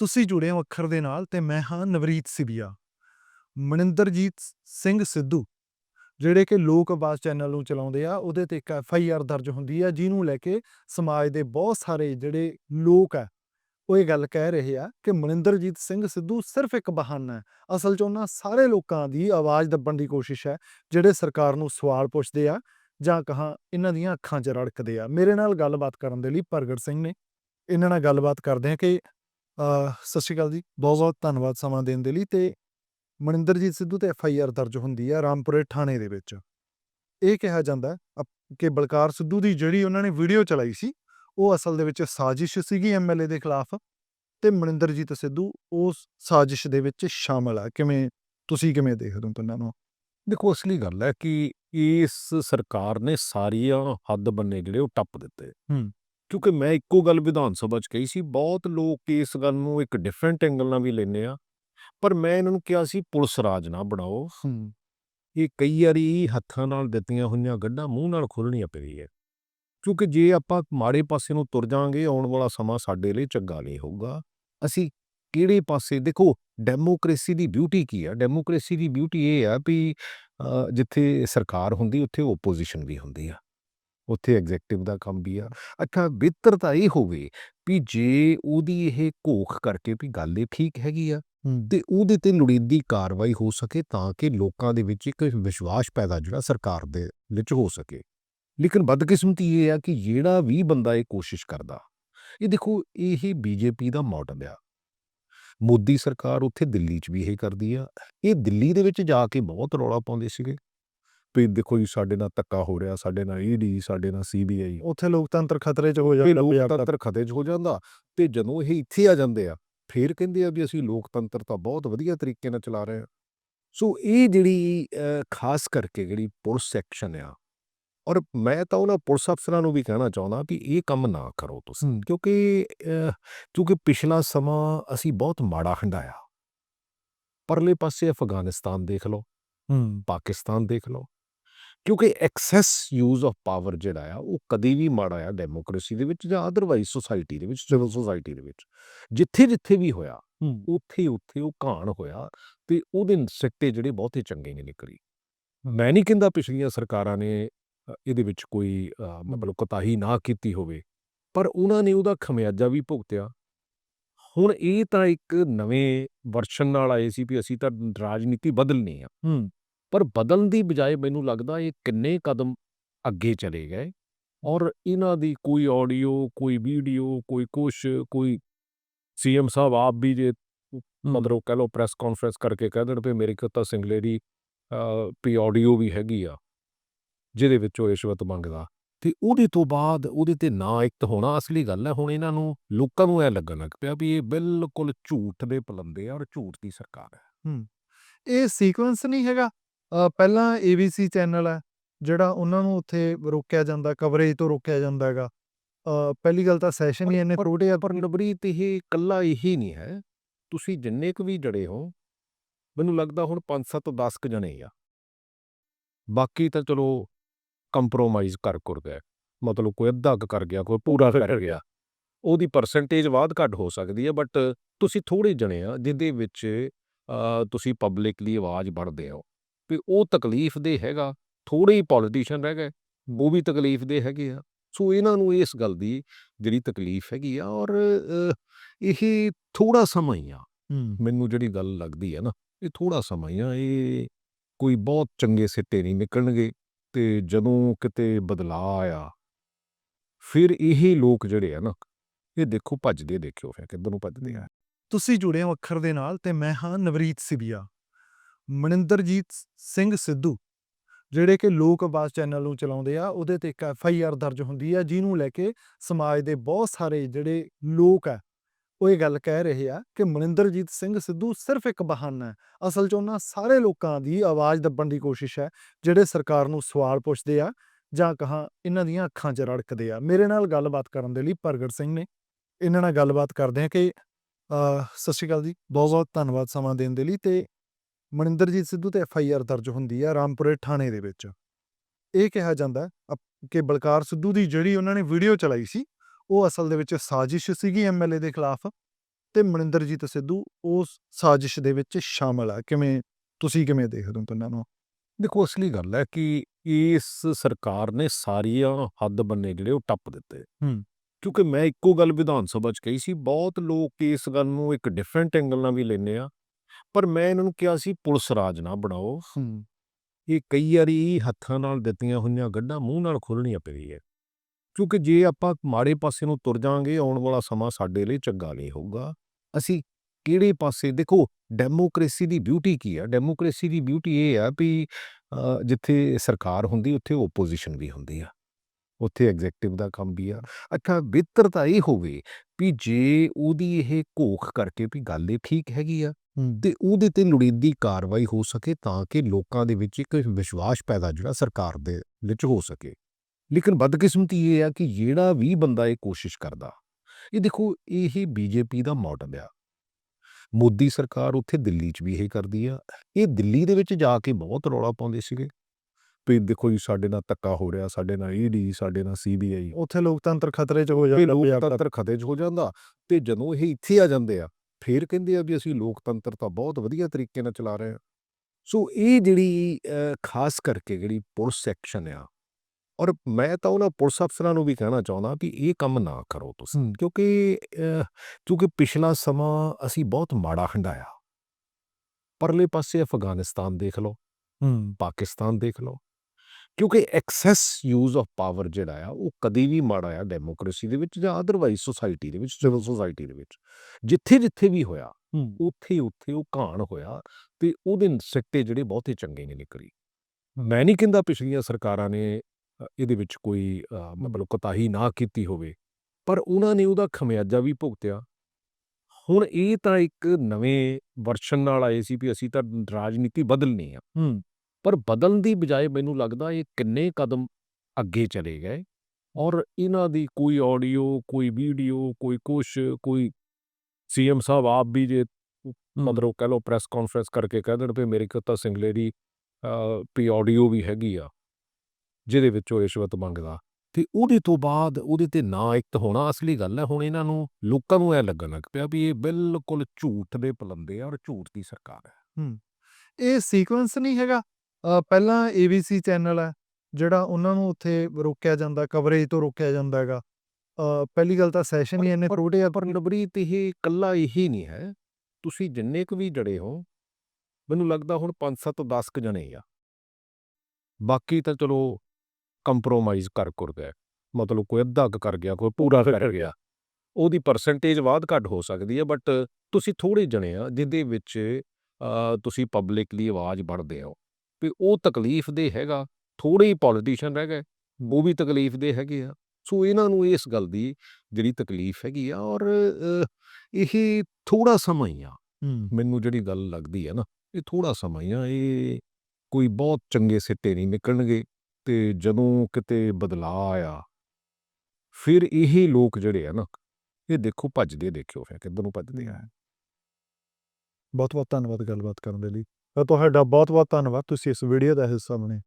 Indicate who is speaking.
Speaker 1: ਤੁਸੀਂ ਜੁੜੇ ਹੋ ਅੱਖਰ ਦੇ ਨਾਲ ਤੇ ਮੈਂ ਹਾਂ ਨਵਰੀਤ ਸਿਬੀਆ। ਮਨਿੰਦਰਜੀਤ ਸਿੰਘ ਸਿੱਧੂ, ਜਿਹੜੇ ਕਿ ਲੋਕ ਆਵਾਜ਼ ਚੈਨਲ ਨੂੰ ਚਲਾਉਂਦੇ ਆ, ਉਹਦੇ ਤੇ ਇੱਕ ਐਫ ਆਈ ਆਰ ਦਰਜ ਹੁੰਦੀ ਆ, ਜਿਹਨੂੰ ਲੈ ਕੇ ਸਮਾਜ ਦੇ ਬਹੁਤ ਸਾਰੇ ਜਿਹੜੇ ਲੋਕ ਆ, ਉਹ ਇਹ ਗੱਲ ਕਹਿ ਰਹੇ ਆ ਕਿ ਮਨਿੰਦਰਜੀਤ ਸਿੰਘ ਸਿੱਧੂ ਸਿਰਫ ਇੱਕ ਬਹਾਨਾ ਹੈ। ਅਸਲ 'ਚ ਉਹਨਾਂ ਸਾਰੇ ਲੋਕਾਂ ਦੀ ਆਵਾਜ਼ ਦੱਬਣ ਦੀ ਕੋਸ਼ਿਸ਼ ਹੈ, ਜਿਹੜੇ ਸਰਕਾਰ ਨੂੰ ਸਵਾਲ ਪੁੱਛਦੇ ਆ ਜਾਂ ਕਹਾਂ ਇਹਨਾਂ ਦੀਆਂ ਅੱਖਾਂ 'ਚ ਰੜਕਦੇ ਆ। ਮੇਰੇ ਨਾਲ ਗੱਲਬਾਤ ਕਰਨ ਦੇ ਲਈ ਪ੍ਰਗਟ ਸਿੰਘ ਨੇ। ਇਹਨਾਂ ਨਾਲ ਗੱਲਬਾਤ ਕਰਦੇ ਆ ਕਿ ਸਤਿ ਸ਼੍ਰੀ ਅਕਾਲ ਜੀ। ਬਹੁਤ ਬਹੁਤ ਧੰਨਵਾਦ ਸਮਾਂ ਦੇਣ ਦੇ ਲਈ। ਤੇ ਮਨਿੰਦਰਜੀਤ ਸਿੱਧੂ ਤੇ ਐਫ ਆਈ ਆਰ ਦਰਜ ਹੁੰਦੀ ਆ ਰਾਮਪੁਰੇ ਥਾਣੇ ਦੇ ਵਿੱਚ। ਇਹ ਕਿਹਾ ਜਾਂਦਾ ਕਿ ਬਲਕਾਰ ਸਿੱਧੂ ਦੀ ਜਿਹੜੀ ਉਹਨਾਂ ਨੇ ਵੀਡੀਓ ਚਲਾਈ ਸੀ ਉਹ ਅਸਲ ਦੇ ਵਿੱਚ ਸਾਜ਼ਿਸ਼ ਸੀਗੀ ਐਮਐਲਏ ਦੇ ਖਿਲਾਫ ਤੇ ਮਨਿੰਦਰਜੀਤ ਸਿੱਧੂ ਉਸ ਸਾਜ਼ਿਸ਼ ਦੇ ਵਿੱਚ ਸ਼ਾਮਲ ਆ। ਕਿਵੇਂ ਤੁਸੀਂ ਕਿਵੇਂ ਦੇਖਦੇ ਹੋ ਤਿੰਨਾਂ ਨੂੰ?
Speaker 2: ਦੇਖੋ ਅਸਲੀ ਗੱਲ ਹੈ ਕਿ ਇਸ ਸਰਕਾਰ ਨੇ ਸਾਰੀਆਂ ਹੱਦ ਬੰਨੇ ਜਿਹੜੇ ਉਹ ਟੱਪ ਦਿੱਤੇ।
Speaker 1: ਹੂੰ।
Speaker 2: ਕਿਉਂਕਿ ਮੈਂ ਇੱਕੋ ਗੱਲ ਵਿਧਾਨ ਸਭਾ 'ਚ ਕਹੀ ਸੀ ਬਹੁਤ ਲੋਕ ਇਸ ਗੱਲ ਨੂੰ ਇੱਕ ਡਿਫਰੈਂਟ ਐਂਗਲ ਨਾਲ ਵੀ ਲੈਂਦੇ ਆ ਪਰ ਮੈਂ ਇਹਨਾਂ ਨੂੰ ਕਿਹਾ ਸੀ ਪੁਲਿਸ ਰਾਜ ਨਾ ਬਣਾਓ।
Speaker 1: ਹੂੰ।
Speaker 2: ਇਹ ਕਈ ਵਾਰੀ ਹੱਥਾਂ ਨਾਲ ਦਿੱਤੀਆਂ ਹੋਈਆਂ ਗੱਡਾਂ ਮੂੰਹ ਨਾਲ ਖੋਲਣੀਆਂ ਪੈਂਦੀਆਂ ਕਿਉਂਕਿ ਜੇ ਆਪਾਂ ਮਾੜੇ ਪਾਸੇ ਨੂੰ ਤੁਰ ਜਾਾਂਗੇ ਆਉਣ ਵਾਲਾ ਸਮਾਂ ਸਾਡੇ ਲਈ ਚੰਗਾ ਨਹੀਂ ਹੋਊਗਾ। ਅਸੀਂ ਕਿਹੜੇ ਪਾਸੇ ਦੇਖੋ ਡੈਮੋਕ੍ਰੇਸੀ ਦੀ ਬਿਊਟੀ ਕੀ ਆ? ਡੈਮੋਕ੍ਰੇਸੀ ਦੀ ਬਿਊਟੀ ਇਹ ਆ ਵੀ ਜਿੱਥੇ ਸਰਕਾਰ ਹੁੰਦੀ ਉੱਥੇ ਓਪੋਜੀਸ਼ਨ ਵੀ ਹੁੰਦੀ ਆ। ਉੱਥੇ ਐਗਜ਼ੈਕਟਿਵ ਦਾ ਕੰਮ ਵੀ ਆ। ਅੱਛਾ ਬਿਹਤਰ ਤਾਂ ਇਹ ਹੋਵੇ ਵੀ ਜੇ ਉਹਦੀ ਇਹ ਘੋਖ ਕਰਕੇ ਵੀ ਗੱਲ ਇਹ ਠੀਕ ਹੈਗੀ ਆ ਤੇ ਉਹਦੇ ਤੇ ਲੋੜੀਂਦੀ ਕਾਰਵਾਈ ਹੋ ਸਕੇ ਤਾਂ ਕਿ ਲੋਕਾਂ ਦੇ ਵਿੱਚ ਇੱਕ ਵਿਸ਼ਵਾਸ ਪੈਦਾ ਜਿਹੜਾ ਸਰਕਾਰ ਦੇ ਵਿੱਚ ਹੋ ਸਕੇ। ਲੇਕਿਨ ਬਦਕਿਸਮਤੀ ਇਹ ਆ ਕਿ ਜਿਹੜਾ ਵੀ ਬੰਦਾ ਇਹ ਕੋਸ਼ਿਸ਼ ਕਰਦਾ ਇਹ ਦੇਖੋ ਇਹ ਬੀਜੇਪੀ ਦਾ ਮਾਡਲ ਆ। ਮੋਦੀ ਸਰਕਾਰ ਉੱਥੇ ਦਿੱਲੀ 'ਚ ਵੀ ਇਹ ਕਰਦੀ ਆ। ਇਹ ਦਿੱਲੀ ਦੇ ਵਿੱਚ ਜਾ ਕੇ ਬਹੁਤ ਰੌਲਾ ਪਾਉਂਦੇ ਸੀਗੇ। ਵੀ ਦੇਖੋ ਜੀ ਸਾਡੇ ਨਾਲ ਧੱਕਾ ਹੋ ਰਿਹਾ ਸਾਡੇ ਨਾਲ ਈਡੀ ਸਾਡੇ ਨਾਲ ਸੀਬੀਆਈ
Speaker 1: ਉੱਥੇ ਲੋਕਤੰਤਰ ਖਤਰੇ 'ਚ ਹੋ ਜਾਂਦਾ।
Speaker 2: ਲੋਕਤੰਤਰ ਖਤਰੇ 'ਚ ਹੋ ਜਾਂਦਾ ਤੇ ਜਦੋਂ ਇਹ ਇੱਥੇ ਆ ਜਾਂਦੇ ਆ ਫੇਰ ਕਹਿੰਦੇ ਆ ਵੀ ਅਸੀਂ ਲੋਕਤੰਤਰ ਤਾਂ ਬਹੁਤ ਵਧੀਆ ਤਰੀਕੇ ਨਾਲ ਚਲਾ ਰਹੇ ਹਾਂ ਸੋ ਇਹ ਜਿਹੜੀ ਖਾਸ ਕਰਕੇ ਜਿਹੜੀ ਪੁਲਿਸ ਐਕਸ਼ਨ ਆ ਔਰ ਮੈਂ ਤਾਂ ਉਹਨਾਂ ਪੁਲਿਸ ਅਫਸਰਾਂ ਨੂੰ ਵੀ ਕਹਿਣਾ ਚਾਹੁੰਦਾ ਵੀ ਇਹ ਕੰਮ ਨਾ ਕਰੋ ਤੁਸੀਂ। ਕਿਉਂਕਿ ਕਿਉਂਕਿ ਪਿਛਲਾ ਸਮਾਂ ਅਸੀਂ ਬਹੁਤ ਮਾੜਾ ਹੰਡਾਇਆ ਪਰਲੇ ਪਾਸੇ ਅਫਗਾਨਿਸਤਾਨ ਦੇਖ ਲਓ
Speaker 1: ਹੂੰ
Speaker 2: ਪਾਕਿਸਤਾਨ ਦੇਖ ਲਓ ਕਿਉਂਕਿ ਐਕਸੈਸ ਯੂਜ਼ ਆਫ ਪਾਵਰ ਜਿਹੜਾ ਆ ਉਹ ਕਦੀ ਵੀ ਮਾੜਾ ਆ ਡੈਮੋਕ੍ਰੇਸੀ ਦੇ ਵਿੱਚ ਜਾਂ ਅਦਰਵਾਈਜ਼ ਸੋਸਾਇਟੀ ਦੇ ਵਿੱਚ ਸਿਵਲ ਸੋਸਾਇਟੀ ਦੇ ਵਿੱਚ। ਜਿੱਥੇ ਜਿੱਥੇ ਵੀ ਹੋਇਆ ਉੱਥੇ ਉੱਥੇ ਉਹ ਘਾਣ ਹੋਇਆ ਤੇ ਉਹਦੇ ਸਿੱਟੇ ਜਿਹੜੇ ਬਹੁਤੇ ਚੰਗੇ ਨਹੀਂ ਨਿਕਲੀ। ਮੈਂ ਨਹੀਂ ਕਹਿੰਦਾ ਪਿਛਲੀਆਂ ਸਰਕਾਰਾਂ ਨੇ ਇਹਦੇ ਵਿੱਚ ਕੋਈ ਮਤਲਬ ਕੋਤਾਹੀ ਨਾ ਕੀਤੀ ਹੋਵੇ ਪਰ ਉਹਨਾਂ ਨੇ ਉਹਦਾ ਖਮਿਆਜਾ ਵੀ ਭੁਗਤਿਆ। ਹੁਣ ਇਹ ਤਾਂ ਇੱਕ ਨਵੇਂ ਵਰਸ਼ਨ ਨਾਲ ਆਏ ਸੀ ਵੀ ਅਸੀਂ ਤਾਂ ਰਾਜਨੀਤੀ ਬਦਲਣੀ ਆ।
Speaker 1: ਹੂੰ।
Speaker 2: ਪਰ ਬਦਲਣ ਦੀ ਬਜਾਏ ਮੈਨੂੰ ਲੱਗਦਾ ਇਹ ਕਿੰਨੇ ਕਦਮ ਅੱਗੇ ਚਲੇ ਗਏ ਔਰ ਇਹਨਾਂ ਦੀ ਕੋਈ ਆਡੀਓ ਕੋਈ ਵੀਡੀਓ ਕੋਈ ਕੁਛ ਕੋਈ ਸੀਐਮ ਸਾਹਿਬ ਆਪ ਵੀ ਜੇ ਮਤਲਬ ਕਹ ਲਓ ਪ੍ਰੈਸ ਕਾਨਫਰੰਸ ਕਰਕੇ ਕਹਿ ਦੇਣ ਵੀ ਮੇਰੇ ਕੋਲ ਤਾਂ ਸਿੰਗਲੇ ਦੀ ਪੀ ਆਡੀਓ ਵੀ ਹੈਗੀ ਆ ਜਿਹਦੇ ਵਿੱਚ ਉਹ ਰਿਸ਼ਵਤ ਮੰਗਦਾ। ਤੇ ਉਹਦੇ ਤੋਂ ਬਾਅਦ ਉਹਦੇ ਤੇ ਨਾ ਇਕਤ ਹੋਣਾ ਅਸਲੀ ਗੱਲ ਹੈ ਹੁਣ ਇਹਨਾਂ ਨੂੰ ਲੋਕਾਂ ਨੂੰ ਇਹ ਲੱਗਣ ਲੱਗ ਪਿਆ ਵੀ ਇਹ ਬਿਲਕੁਲ ਝੂਠ ਦੇ ਪਲੰਦੇ ਆ ਔਰ ਝੂਠ ਦੀ ਸਰਕਾਰ ਹੈ।
Speaker 1: ਇਹ ਸੀਕੁਐਂਸ ਨਹੀਂ ਹੈਗਾ। ਪਹਿਲਾਂ ABC ਚੈਨਲ ਹੈ ਜਿਹੜਾ ਉਹਨਾਂ ਨੂੰ ਉੱਥੇ ਰੋਕਿਆ ਜਾਂਦਾ ਕਵਰੇਜ ਤੋਂ ਰੋਕਿਆ ਜਾਂਦਾ ਹੈਗਾ। ਪਹਿਲੀ ਗੱਲ ਤਾਂ ਸੈਸ਼ਨ ਹੀ
Speaker 2: ਪਰ-
Speaker 1: ਛੋਟੇ ਆ।
Speaker 2: ਪਰ ਨਬਰੀਤ ਇਹ ਕੱਲਾ ਇਹੀ ਨਹੀਂ ਹੈ। ਤੁਸੀਂ ਜਿੰਨੇ ਕੁ ਵੀ ਜੜੇ ਹੋ ਮੈਨੂੰ ਲੱਗਦਾ ਹੁਣ 5-7 10 ਕੁ ਜਣੇ ਆ। ਬਾਕੀ ਤਾਂ ਚਲੋ ਕੰਪਰੋਮਾਈਜ਼ ਕਰ ਕਰ ਗਏ ਮਤਲਬ ਕੋਈ ਅੱਧਾ ਕੁ ਕਰ ਗਿਆ ਕੋਈ ਪੂਰਾ ਕਰ ਗਿਆ। ਉਹਦੀ ਪਰਸੈਂਟੇਜ ਬਾਅਦ ਘੱਟ ਹੋ ਸਕਦੀ ਹੈ ਬਟ ਤੁਸੀਂ ਥੋੜੇ ਜਣੇ ਆ ਜਿਹਦੇ ਵਿੱਚ ਤੁਸੀਂ ਪਬਲਿਕਲੀ ਆਵਾਜ਼ ਵੜਦੇ ਹੋ। ਵੀ ਉਹ ਤਕਲੀਫ ਦੇ ਹੈਗਾ ਥੋੜੇ ਹੀ ਪੋਲੀਟੀਸ਼ੀਅਨ ਰਹਿ ਗਏ ਉਹ ਵੀ ਤਕਲੀਫ ਦੇ ਹੈਗੇ ਆ। ਸੋ ਇਹਨਾਂ ਨੂੰ ਇਸ ਗੱਲ ਦੀ ਜਿਹੜੀ ਤਕਲੀਫ ਹੈਗੀ ਆ ਔਰ ਇਹ ਥੋੜਾ ਸਮਾਂ ਹੀ ਆ। ਮੈਨੂੰ ਜਿਹੜੀ ਗੱਲ ਲੱਗਦੀ ਹੈ ਨਾ ਇਹ ਥੋੜਾ ਸਮਾਂ ਹੀ ਆ ਇਹ ਕੋਈ ਬਹੁਤ ਚੰਗੇ ਸਿੱਟੇ ਨਹੀਂ ਨਿਕਲਣਗੇ ਤੇ ਜਦੋਂ ਕਿਤੇ ਬਦਲਾਅ ਆਇਆ ਫਿਰ ਇਹ ਲੋਕ ਜਿਹੜੇ ਆ ਨਾ ਇਹ ਦੇਖੋ ਭੱਜਦੇ ਦੇਖਿਓ ਫਿਰ ਕਿੱਧਰ ਨੂੰ ਭੱਜਦੇ ਆ।
Speaker 1: ਤੁਸੀਂ ਜੁੜੇ ਹੋ ਅੱਖਰ ਦੇ ਨਾਲ ਤੇ ਮੈਂ ਹਾਂ ਨਵਰੀਤ ਸਿਬੀਆ। ਮਨਿੰਦਰਜੀਤ ਸਿੰਘ ਸਿੱਧੂ, ਜਿਹੜੇ ਕਿ ਲੋਕ ਆਵਾਜ਼ ਚੈਨਲ ਨੂੰ ਚਲਾਉਂਦੇ ਆ, ਉਹਦੇ ਤੇ ਇੱਕ ਐਫ ਆਈ ਆਰ ਦਰਜ ਹੁੰਦੀ ਆ, ਜਿਹਨੂੰ ਲੈ ਕੇ ਸਮਾਜ ਦੇ ਬਹੁਤ ਸਾਰੇ ਜਿਹੜੇ ਲੋਕ ਆ, ਉਹ ਇਹ ਗੱਲ ਕਹਿ ਰਹੇ ਆ ਕਿ ਮਨਿੰਦਰਜੀਤ ਸਿੰਘ ਸਿੱਧੂ ਸਿਰਫ ਇੱਕ ਬਹਾਨਾ ਹੈ। ਅਸਲ 'ਚ ਉਹਨਾਂ ਸਾਰੇ ਲੋਕਾਂ ਦੀ ਆਵਾਜ਼ ਦੱਬਣ ਦੀ ਕੋਸ਼ਿਸ਼ ਹੈ, ਜਿਹੜੇ ਸਰਕਾਰ ਨੂੰ ਸਵਾਲ ਪੁੱਛਦੇ ਆ ਜਾਂ ਕਹਾਂ ਇਹਨਾਂ ਦੀਆਂ ਅੱਖਾਂ 'ਚ ਰੜਕਦੇ ਆ। ਮੇਰੇ ਨਾਲ ਗੱਲਬਾਤ ਕਰਨ ਦੇ ਲਈ ਪ੍ਰਗਟ ਸਿੰਘ ਨੇ। ਇਹਨਾਂ ਨਾਲ ਗੱਲਬਾਤ ਕਰਦੇ ਆ ਕਿ ਸਤਿ ਸ਼੍ਰੀ ਅਕਾਲ ਜੀ। ਬਹੁਤ ਬਹੁਤ ਧੰਨਵਾਦ ਸਮਾਂ ਦੇਣ ਦੇ ਲਈ ਤੇ ਮਨਿੰਦਰਜੀਤ ਸਿੱਧੂ ਤੇ ਐਫ ਆਈ ਆਰ ਦਰਜ ਹੁੰਦੀ ਆ ਰਾਮਪੁਰੇ ਥਾਣੇ ਦੇ ਵਿੱਚ। ਇਹ ਕਿਹਾ ਜਾਂਦਾ ਕਿ ਬਲਕਾਰ ਸਿੱਧੂ ਦੀ ਜਿਹੜੀ ਉਹਨਾਂ ਨੇ ਵੀਡੀਓ ਚਲਾਈ ਸੀ ਉਹ ਅਸਲ ਦੇ ਵਿੱਚ ਸਾਜ਼ਿਸ਼ ਸੀਗੀ ਐਮਐਲਏ ਦੇ ਖਿਲਾਫ ਤੇ ਮਨਿੰਦਰਜੀਤ ਸਿੱਧੂ ਉਸ ਸਾਜ਼ਿਸ਼ ਦੇ ਵਿੱਚ ਸ਼ਾਮਲ ਆ। ਕਿਵੇਂ ਤੁਸੀਂ ਕਿਵੇਂ ਦੇਖਦੇ ਹੋ ਤਿੰਨਾਂ ਨੂੰ?
Speaker 2: ਦੇਖੋ ਅਸਲੀ ਗੱਲ ਹੈ ਕਿ ਇਸ ਸਰਕਾਰ ਨੇ ਸਾਰੀਆਂ ਹੱਦ ਬੰਨੇ ਜਿਹੜੇ ਉਹ ਟੱਪ ਦਿੱਤੇ।
Speaker 1: ਹੂੰ।
Speaker 2: ਕਿਉਂਕਿ ਮੈਂ ਇੱਕੋ ਗੱਲ ਵਿਧਾਨ ਸਭਾ 'ਚ ਕਹੀ ਸੀ ਬਹੁਤ ਲੋਕ ਇਸ ਗੱਲ ਨੂੰ ਇੱਕ ਡਿਫਰੈਂਟ ਐਂਗਲ ਨਾਲ ਵੀ ਲੈਂਦੇ ਆ। ਪਰ ਮੈਂ ਇਹਨਾਂ ਨੂੰ ਕਿਹਾ ਸੀ ਪੁਲਿਸ ਰਾਜ ਨਾ ਬਣਾਓ।
Speaker 1: ਹੂੰ।
Speaker 2: ਇਹ ਕਈ ਵਾਰੀ ਹੱਥਾਂ ਨਾਲ ਦਿੱਤੀਆਂ ਹੋਈਆਂ ਗੱਡਾਂ ਮੂੰਹ ਨਾਲ ਖੋਲਣੀਆਂ ਪੈਂਦੀਆਂ ਕਿਉਂਕਿ ਜੇ ਆਪਾਂ ਮਾੜੇ ਪਾਸੇ ਨੂੰ ਤੁਰ ਜਾਾਂਗੇ ਆਉਣ ਵਾਲਾ ਸਮਾਂ ਸਾਡੇ ਲਈ ਚੰਗਾ ਨਹੀਂ ਹੋਊਗਾ। ਅਸੀਂ ਕਿਹੜੇ ਪਾਸੇ ਦੇਖੋ ਡੈਮੋਕ੍ਰੇਸੀ ਦੀ ਬਿਊਟੀ ਕੀ ਆ? ਡੈਮੋਕ੍ਰੇਸੀ ਦੀ ਬਿਊਟੀ ਇਹ ਆ ਵੀ ਜਿੱਥੇ ਸਰਕਾਰ ਹੁੰਦੀ ਉੱਥੇ ਓਪੋਜੀਸ਼ਨ ਵੀ ਹੁੰਦੀ ਆ। ਉੱਥੇ ਐਗਜ਼ੈਕਟਿਵ ਦਾ ਕੰਮ ਵੀ ਆ। ਅੱਛਾ ਬਿਹਤਰ ਤਾਂ ਇਹ ਹੋਵੇ ਵੀ ਜੇ ਉਹਦੀ ਇਹ ਘੋਖ ਕਰਕੇ ਵੀ ਗੱਲ ਇਹ ਠੀਕ ਹੈਗੀ ਆ ਤੇ ਉਹਦੇ ਤੇ ਲੋੜੀਂਦੀ ਕਾਰਵਾਈ ਹੋ ਸਕੇ ਤਾਂ ਕਿ ਲੋਕਾਂ ਦੇ ਵਿੱਚ ਇੱਕ ਵਿਸ਼ਵਾਸ ਪੈਦਾ ਜਿਹੜਾ ਸਰਕਾਰ ਦੇ ਵਿੱਚ ਹੋ ਸਕੇ। ਲੇਕਿਨ ਬਦਕਿਸਮਤੀ ਇਹ ਆ ਕਿ ਜਿਹੜਾ ਵੀ ਬੰਦਾ ਇਹ ਕੋਸ਼ਿਸ਼ ਕਰਦਾ ਇਹ ਦੇਖੋ ਇਹ ਬੀਜੇਪੀ ਦਾ ਮਾਡਲ ਆ। ਮੋਦੀ ਸਰਕਾਰ ਉੱਥੇ ਦਿੱਲੀ 'ਚ ਵੀ ਇਹ ਕਰਦੀ ਆ। ਇਹ ਦਿੱਲੀ ਦੇ ਵਿੱਚ ਜਾ ਕੇ ਬਹੁਤ ਰੌਲਾ ਪਾਉਂਦੇ ਸੀਗੇ। ਵੀ ਦੇਖੋ ਜੀ ਸਾਡੇ ਨਾਲ ਧੱਕਾ ਹੋ ਰਿਹਾ ਸਾਡੇ ਨਾਲ ਈਡੀ ਸਾਡੇ ਨਾਲ ਸੀਬੀਆਈ
Speaker 1: ਉੱਥੇ ਲੋਕਤੰਤਰ ਖਤਰੇ 'ਚ ਹੋ ਜਾਂਦਾ।
Speaker 2: ਲੋਕਤੰਤਰ ਖਤਰੇ 'ਚ ਹੋ ਜਾਂਦਾ ਤੇ ਜਦੋਂ ਇਹ ਇੱਥੇ ਆ ਜਾਂਦੇ ਆ ਫੇਰ ਕਹਿੰਦੇ ਆ ਵੀ ਅਸੀਂ ਲੋਕਤੰਤਰ ਤਾਂ ਬਹੁਤ ਵਧੀਆ ਤਰੀਕੇ ਨਾਲ ਚਲਾ ਰਹੇ ਹਾਂ ਸੋ ਇਹ ਜਿਹੜੀ ਖਾਸ ਕਰਕੇ ਜਿਹੜੀ ਪੁਲਿਸ ਐਕਸ਼ਨ ਆ ਔਰ ਮੈਂ ਤਾਂ ਉਹਨਾਂ ਪੁਲਿਸ ਅਫਸਰਾਂ ਨੂੰ ਵੀ ਕਹਿਣਾ ਚਾਹੁੰਦਾ ਵੀ ਇਹ ਕੰਮ ਨਾ ਕਰੋ ਤੁਸੀਂ। ਕਿਉਂਕਿ ਕਿਉਂਕਿ ਪਿਛਲਾ ਸਮਾਂ ਅਸੀਂ ਬਹੁਤ ਮਾੜਾ ਹੰਡਾਇਆ ਪਰਲੇ ਪਾਸੇ ਅਫਗਾਨਿਸਤਾਨ ਦੇਖ ਲਓ
Speaker 1: ਹੂੰ
Speaker 2: ਪਾਕਿਸਤਾਨ ਦੇਖ ਲਓ ਕਿਉਂਕਿ ਐਕਸੈਸ ਯੂਜ਼ ਆਫ ਪਾਵਰ ਜਿਹੜਾ ਆ ਉਹ ਕਦੀ ਵੀ ਮਾੜਾ ਆ ਡੈਮੋਕ੍ਰੇਸੀ ਦੇ ਵਿੱਚ ਜਾਂ ਅਦਰਵਾਈਜ਼ ਸੋਸਾਇਟੀ ਦੇ ਵਿੱਚ ਸਿਵਲ ਸੋਸਾਇਟੀ ਦੇ ਵਿੱਚ। ਜਿੱਥੇ ਜਿੱਥੇ ਵੀ ਹੋਇਆ ਉੱਥੇ ਉੱਥੇ ਉਹ ਘਾਣ ਹੋਇਆ ਤੇ ਉਹਦੇ ਸਿੱਟੇ ਜਿਹੜੇ ਬਹੁਤੇ ਚੰਗੇ ਨਹੀਂ ਨਿਕਲੀ। ਮੈਂ ਨਹੀਂ ਕਹਿੰਦਾ ਪਿਛਲੀਆਂ ਸਰਕਾਰਾਂ ਨੇ ਇਹਦੇ ਵਿੱਚ ਕੋਈ ਮਤਲਬ ਕੋਤਾਹੀ ਨਾ ਕੀਤੀ ਹੋਵੇ ਪਰ ਉਹਨਾਂ ਨੇ ਉਹਦਾ ਖਮਿਆਜਾ ਵੀ ਭੁਗਤਿਆ। ਹੁਣ ਇਹ ਤਾਂ ਇੱਕ ਨਵੇਂ ਵਰਸ਼ਨ ਨਾਲ ਆਏ ਸੀ ਵੀ ਅਸੀਂ ਤਾਂ ਰਾਜਨੀਤੀ ਬਦਲਣੀ ਆ।
Speaker 1: ਹੂੰ।
Speaker 2: ਪਰ ਬਦਲਣ ਦੀ ਬਜਾਏ ਮੈਨੂੰ ਲੱਗਦਾ ਇਹ ਕਿੰਨੇ ਕਦਮ ਅੱਗੇ ਚਲੇ ਗਏ ਔਰ ਇਹਨਾਂ ਦੀ ਕੋਈ ਆਡੀਓ ਕੋਈ ਵੀਡੀਓ ਕੋਈ ਕੁਛ ਕੋਈ ਸੀਐਮ ਸਾਹਿਬ ਆਪ ਵੀ ਜੇ ਮਤਲਬ ਕਹ ਲਓ ਪ੍ਰੈਸ ਕਾਨਫਰੰਸ ਕਰਕੇ ਕਹਿ ਦੇਣ ਵੀ ਮੇਰੇ ਕੋਲ ਤਾਂ ਸਿੰਗਲੇ ਦੀ ਪੀ ਆਡੀਓ ਵੀ ਹੈਗੀ ਆ ਜਿਹਦੇ ਵਿੱਚ ਉਹ ਰਿਸ਼ਵਤ ਮੰਗਦਾ। ਤੇ ਉਹਦੇ ਤੋਂ ਬਾਅਦ ਉਹਦੇ ਤੇ ਨਾ ਇੱਕ ਹੋਣਾ ਅਸਲੀ ਗੱਲ ਹੈ ਹੁਣ ਇਹਨਾਂ ਨੂੰ ਲੋਕਾਂ ਨੂੰ ਐ ਲੱਗਣ ਲੱਗ ਪਿਆ ਵੀ ਇਹ ਬਿਲਕੁਲ ਝੂਠ ਦੇ ਪਲੰਦੇ ਆ ਔਰ ਝੂਠ ਦੀ ਸਰਕਾਰ ਹੈ।
Speaker 1: ਇਹ ਸੀਕੁਐਂਸ ਨਹੀਂ ਹੈਗਾ। ਪਹਿਲਾਂ ABC ਚੈਨਲ ਹੈ ਜਿਹੜਾ ਉਹਨਾਂ ਨੂੰ ਉੱਥੇ ਰੋਕਿਆ ਜਾਂਦਾ ਕਵਰੇਜ ਤੋਂ ਰੋਕਿਆ ਜਾਂਦਾ ਹੈਗਾ। ਪਹਿਲੀ ਗੱਲ ਤਾਂ ਸੈਸ਼ਨ ਹੀ
Speaker 2: ਪਰ-
Speaker 1: ਛੋਟੇ ਆ।
Speaker 2: ਪਰ ਨਬਰੀਤ ਇਹ ਕੱਲਾ ਇਹੀ ਨਹੀਂ ਹੈ। ਤੁਸੀਂ ਜਿੰਨੇ ਕੁ ਵੀ ਜੜੇ ਹੋ ਮੈਨੂੰ ਲੱਗਦਾ ਹੁਣ 5-7 10 ਕੁ ਜਣੇ ਆ। ਬਾਕੀ ਤਾਂ ਚਲੋ ਕੰਪਰੋਮਾਈਜ਼ ਕਰ ਕਰ ਗਏ ਮਤਲਬ ਕੋਈ ਅੱਧਾ ਕੁ ਕਰ ਗਿਆ ਕੋਈ ਪੂਰਾ ਕਰ ਗਿਆ। ਉਹਦੀ ਪਰਸੈਂਟੇਜ ਬਾਅਦ ਘੱਟ ਹੋ ਸਕਦੀ ਹੈ ਬਟ ਤੁਸੀਂ ਥੋੜੇ ਜਣੇ ਆ ਜਿਹਦੇ ਵਿੱਚ ਤੁਸੀਂ ਪਬਲਿਕਲੀ ਆਵਾਜ਼ ਵੜਦੇ ਹੋ। ਵੀ ਉਹ ਤਕਲੀਫ ਦੇ ਹੈਗਾ ਥੋੜੇ ਹੀ ਪੋਲੀਟੀਸ਼ੀਅਨ ਰਹਿ ਗਏ ਉਹ ਵੀ ਤਕਲੀਫ ਦੇ ਹੈਗੇ ਆ। ਸੋ ਇਹਨਾਂ ਨੂੰ ਇਸ ਗੱਲ ਦੀ ਜਿਹੜੀ ਤਕਲੀਫ ਹੈਗੀ ਆ ਔਰ ਇਹ ਥੋੜਾ ਸਮਾਂ ਹੀ ਆ। ਮੈਨੂੰ ਜਿਹੜੀ ਗੱਲ ਲੱਗਦੀ ਹੈ ਨਾ ਇਹ ਥੋੜਾ ਸਮਾਂ ਹੀ ਆ ਇਹ ਕੋਈ ਬਹੁਤ ਚੰਗੇ ਸਿੱਟੇ ਨਹੀਂ ਨਿਕਲਣਗੇ ਤੇ ਜਦੋਂ ਕਿਤੇ ਬਦਲਾਅ ਆਇਆ ਫਿਰ ਇਹ ਲੋਕ ਜਿਹੜੇ ਆ ਨਾ ਇਹ ਦੇਖੋ ਭੱਜਦੇ ਦੇਖਿਓ ਫਿਰ ਕਿੱਧਰ ਨੂੰ ਭੱਜਦੇ ਆ।
Speaker 1: ਬਹੁਤ ਬਹੁਤ ਧੰਨਵਾਦ ਗੱਲਬਾਤ ਕਰਨ ਦੇ ਲਈ। ਤੁਹਾਡਾ ਬਹੁਤ ਬਹੁਤ ਧੰਨਵਾਦ ਤੁਸੀਂ ਇਸ ਵੀਡੀਓ ਦਾ ਹਿੱਸਾ ਬਣੇ।